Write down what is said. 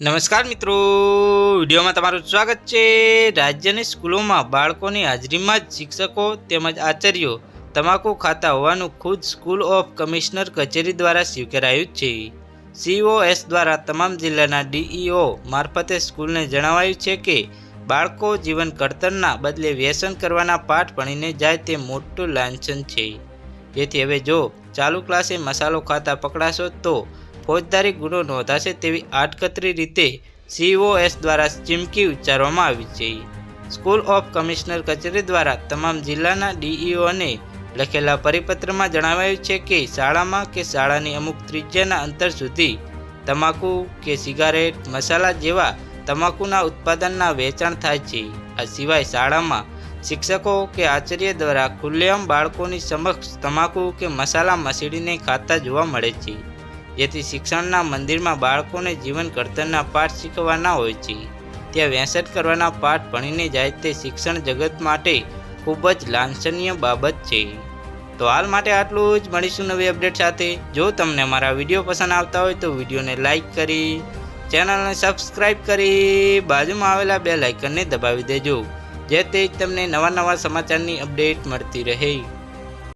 નમસ્કાર મિત્રો. વિડીયોમાં તમારું સ્વાગત છે. રાજ્યની સ્કૂલોમાં બાળકોની હાજરીમાં જ શિક્ષકો તેમજ આચાર્યો તમાકુ ખાતા હોવાનું ખુદ સ્કૂલ ઓફ કમિશનર કચેરી દ્વારા સ્વીકારાયું છે. સીઓએસ દ્વારા તમામ જિલ્લાના ડીઈઓ મારફતે સ્કૂલને જણાવાયું છે કે, બાળકો જીવન ઘડતરના બદલે વ્યસન કરવાના પાઠ ભણીને જાય તે મોટું લાંછન છે. જેથી હવે જો ચાલુ ક્લાસે મસાલો ખાતા પકડાશો તો ફોજદારી ગુનો નોંધાશે તેવી આડકતરી રીતે સીઓએસ દ્વારા ચીમકી ઉચ્ચારવામાં આવી છે. સ્કૂલ ઓફ કમિશનર કચેરી દ્વારા તમામ જિલ્લાના ડીઈઓને લખેલા પરિપત્રમાં જણાવાયું છે કે શાળામાં કે શાળાની અમુક ત્રિજ્યાના અંતર સુધી તમાકુ કે સિગારેટ, મસાલા જેવા તમાકુના ઉત્પાદનના વેચાણ થાય છે. આ સિવાય શાળામાં શિક્ષકો કે આચાર્ય દ્વારા ખુલ્લેઆમ બાળકોની સમક્ષ તમાકુ કે મસાલા મસીડીને ખાતા જોવા મળે છે. જેથી શિક્ષણના મંદિરમાં બાળકોને જીવન ઘડતરના પાઠ શીખવાના હોય છે. ત્યાં વ્યસન કરવાના પાઠ ભણીને જાય તે શિક્ષણ જગત માટે ખૂબ જ લાંછનીય બાબત છે. તો હાલ માટે આટલું જ. મળીશું નવી અપડેટ સાથે. જો તમને મારા વીડિયો પસંદ આવતા હોય તો વિડીયોને લાઇક કરી, ચેનલને સબસ્ક્રાઇબ કરી, બાજુમાં આવેલા બે લાઇકનને દબાવી દેજો. જેથી તમને નવા નવા સમાચારની અપડેટ મળતી રહે.